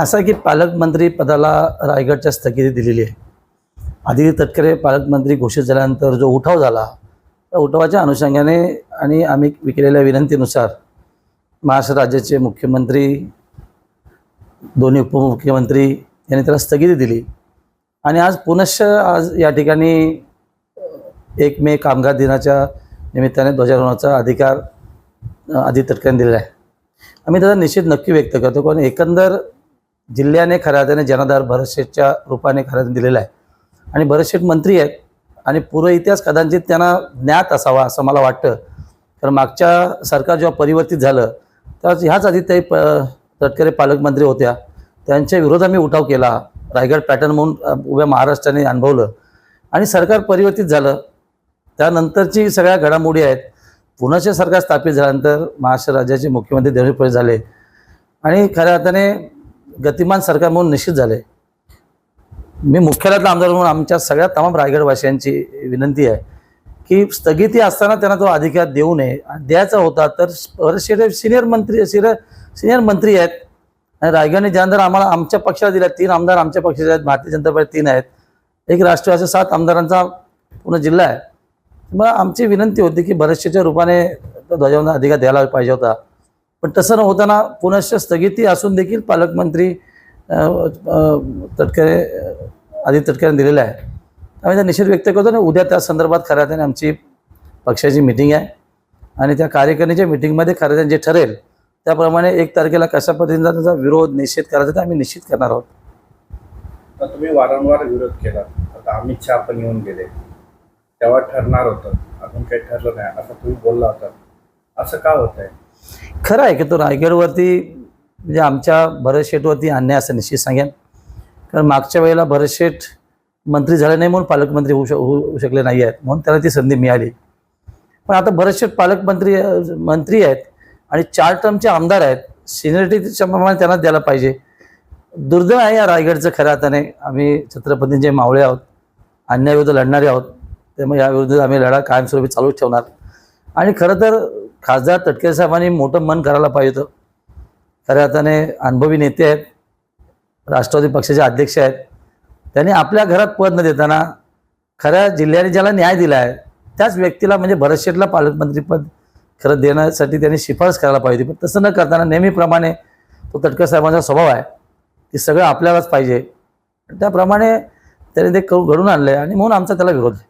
असं आहे की पालकमंत्री पदाला रायगडच्या स्थगिती दिलेली आहे. आदिती तटकरे पालकमंत्री घोषित झाल्यानंतर जो उठाव झाला त्या उठावाच्या अनुषंगाने आणि आम्ही विकलेल्या विनंतीनुसार महाराष्ट्र राज्याचे मुख्यमंत्री दोन्ही उपमुख्यमंत्री यांनी त्याला स्थगिती दिली. आणि आज पुनश्च आज या ठिकाणी एक मे कामगार दिनाच्या निमित्ताने ध्वजारोहणाचा अधिकार आधी आदित्य दिलेला आहे. आम्ही त्याचा निषेध नक्की व्यक्त करतो कारण एकंदर जिल्ह्याने खऱ्या अर्थाने जनाधार भरतशेठच्या रूपाने खऱ्या दिलेला आहे. आणि भरतशेठ मंत्री आहेत आणि पूर्व इतिहास कदाचित त्यांना ज्ञात असावा असं मला वाटतं. कारण मागच्या सरकार जेव्हा परिवर्तित झालं तेव्हा ह्याच आधी ते प तटकरे पालकमंत्री होत्या. त्यांच्या विरोधात मी उठाव केला. रायगड पॅटर्न म्हणून उभ्या महाराष्ट्राने अनुभवलं. आणि सरकार परिवर्तित झालं. त्यानंतरची सगळ्या घडामोडी आहेत. पुण्याचे सरकार स्थापित झाल्यानंतर महाराष्ट्र राज्याचे मुख्यमंत्री देवेंद्र फडणवीस झाले. आणि खऱ्या अर्थाने गतिमान सरकार म्हणून निश्चित झाले. मी मुख्यालयातला आमदार म्हणून आमच्या सगळ्या तमाम रायगडवासियांची विनंती आहे की स्थगिती असताना त्यांना तो अधिकार देऊ नये. आणि द्यायचा होता तर बरेचसे सिनियर मंत्री सिनियर सिनियर मंत्री आहेत. आणि रायगडने ज्यानंतर आम्हाला आमच्या पक्षाला दिल्या तीन आमदार आमच्या पक्षाचे आहेत भारतीय जनता पार्टी तीन आहेत. एक राष्ट्रीय असे सात आमदारांचा पूर्ण जिल्हा आहे. मग आमची विनंती होती की बरेचशेच्या रूपाने तो अधिकार द्यायला पाहिजे होता. पण तसं न होताना पुनश्च स्थगिती असून देखील पालकमंत्री तटकरे आदित्य तटकरे दिलेला आहे आम्ही त्या निषेध व्यक्त करतो आणि उद्या त्या संदर्भात खऱ्या अर्थाने आमची पक्षाची मिटिंग आहे. आणि त्या कार्यकारिणीच्या मिटिंगमध्ये खऱ्या अर्थाने जे ठरेल त्याप्रमाणे एक तारखेला कशा पद्धतीने त्याचा विरोध निषेध करायचा ते आम्ही निश्चित करणार आहोत. तर तुम्ही वारंवार विरोध केला आता अमित शहा पण येऊन गेले. तेव्हा ठरणार होतं. अजून काही ठरलं नाही. असं तुम्ही बोलला होता. असं का होत आहे खरं आहे की तो रायगडवरती म्हणजे आमच्या भरतशेठवरती अन्याय असं निश्चित सांगेन. कारण मागच्या वेळेला भरतशेठ मंत्री झाले नाही म्हणून पालकमंत्री होऊ शक होऊ शकले नाही आहेत म्हणून त्याला ती संधी मिळाली. पण आता भरतशेठ पालकमंत्री मंत्री आहेत आणि चार टर्मचे आमदार आहेत सिनियरिटीच्या प्रमाणे त्यांना द्यायला पाहिजे. दुर्दैव आहे या रायगडचं खऱ्या अर्थाने. आम्ही छत्रपतींचे मावळे आहोत अन्यायाविरुद्ध लढणारे आहोत त्यामुळे याविरुद्ध आम्ही लढा कायमस्वरूपी चालूच ठेवणार. आणि खरं तर खासदार तटकरे साहेबांनी मोठं मन करायला पाहिजे होतं. खऱ्या अर्थाने अनुभवी नेते आहेत राष्ट्रवादी पक्षाचे अध्यक्ष आहेत. त्यांनी आपल्या घरात पद न देताना खऱ्या जिल्ह्याने ज्याला न्याय दिला आहे त्याच व्यक्तीला म्हणजे भरत शेठला पालकमंत्रीपद खरं देण्यासाठी त्यांनी शिफारस करायला पाहिजे पण तसं न करताना नेहमीप्रमाणे तो तटकर साहेबांचा स्वभाव आहे की सगळं आपल्यालाच पाहिजे. त्याप्रमाणे त्याने ते करू घडून आणलं आहे आणि म्हणून आमचा त्याला विरोध आहे.